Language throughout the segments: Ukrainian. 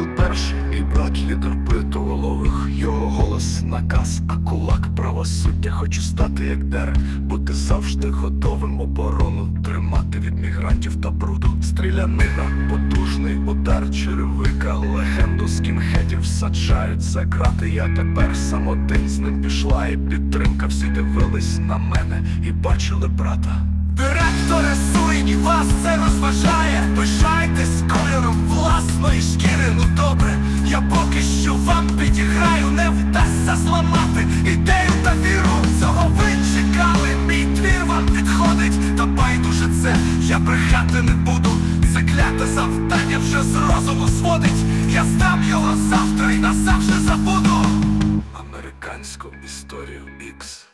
перший, мій брат лідер битоголових, його голос наказ, а кулак правосуддя. Хочу стати як дерек, бути завжди готовим оборону, тримати від мігрантів та бруду. Стрілянина, потужний удар черевика, легенду скінхедів саджають за крати. Я тепер сам один з ним пішла, і підтримка всі дивились на мене і бачили брата. Директоре Суйні, вас це розважає. Пишайтесь кольором власної шкіри, ну добре Я поки що вам підіграю, не вдасться зламати ідею та віру. Цього ви чекали, мій твір вам підходить. Та байдуже це, я брехати не буду. Закляте завдання вже з розуму сводить Я здам його завтра і назавжди забуду. Американську історію Ікс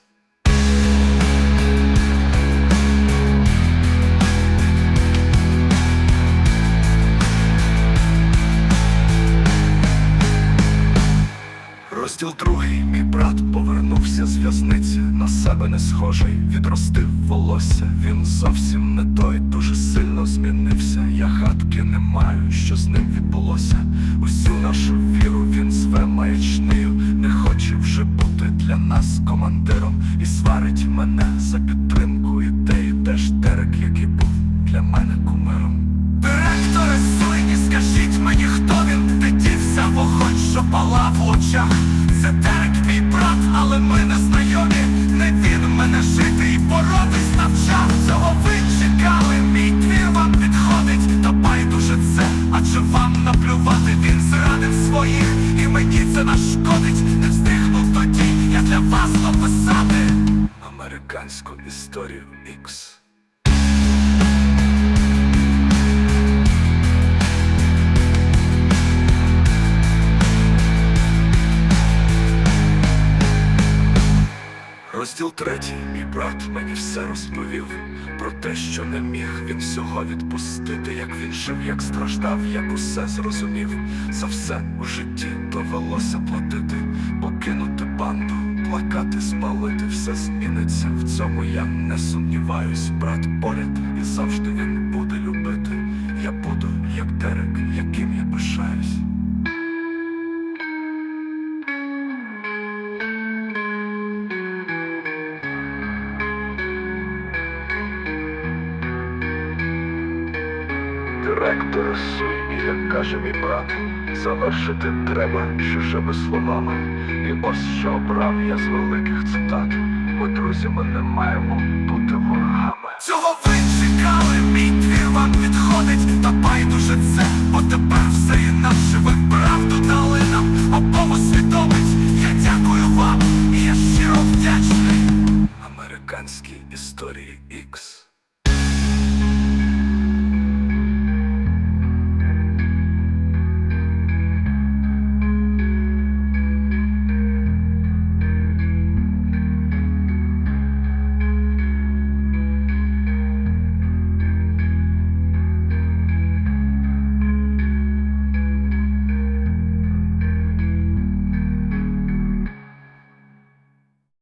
Розділ другий, мій брат повернувся з в'язниці, на себе не схожий, відростив волосся. Він зовсім не той, дуже сильно змінився. Я гадки не маю, що з ним відбулося. Усю нашу віру він зве маячнею, не хоче вже бути для нас командиром і сварить мене за підтримку ідеї, теж Дерек, який був для мене кумиром. Директоре Суйні, скажіть мені, хто він? Де дівся вогонь, що палав в очах. Це Дерек, мій брат, але ми не знайомі. Не він мене жити і боротись навчав. Цього ви чекали, мій твір вам підходить. Та байдуже це, адже вам наплювати він зрадив своїх, і мені це нашкодить. Не встигнув тоді, я для вас написати американську історію Ікс. Розділ третій, мій брат мені все розповів про те, що не міг він всього відпустити, як він жив, як страждав, як усе зрозумів. За все у житті довелося платити, покинути банду, плакати, спалити, все зміниться. В цьому я не сумніваюсь, брат поряд, і завжди він буде любити. Я буду, як Дерек, Ректор суй, як каже мій брат, завершити треба чужими словами. І ось що обрав я з великих цитат. Ми друзі, ми не маємо бути ворогами. Цього ви чекали, мій твір вам підходить, та байдуже це, бо тепер все інакше ви правду дали нам обому свідомить. Я дякую вам, і я щиро вдячний. Американські історії Ікс.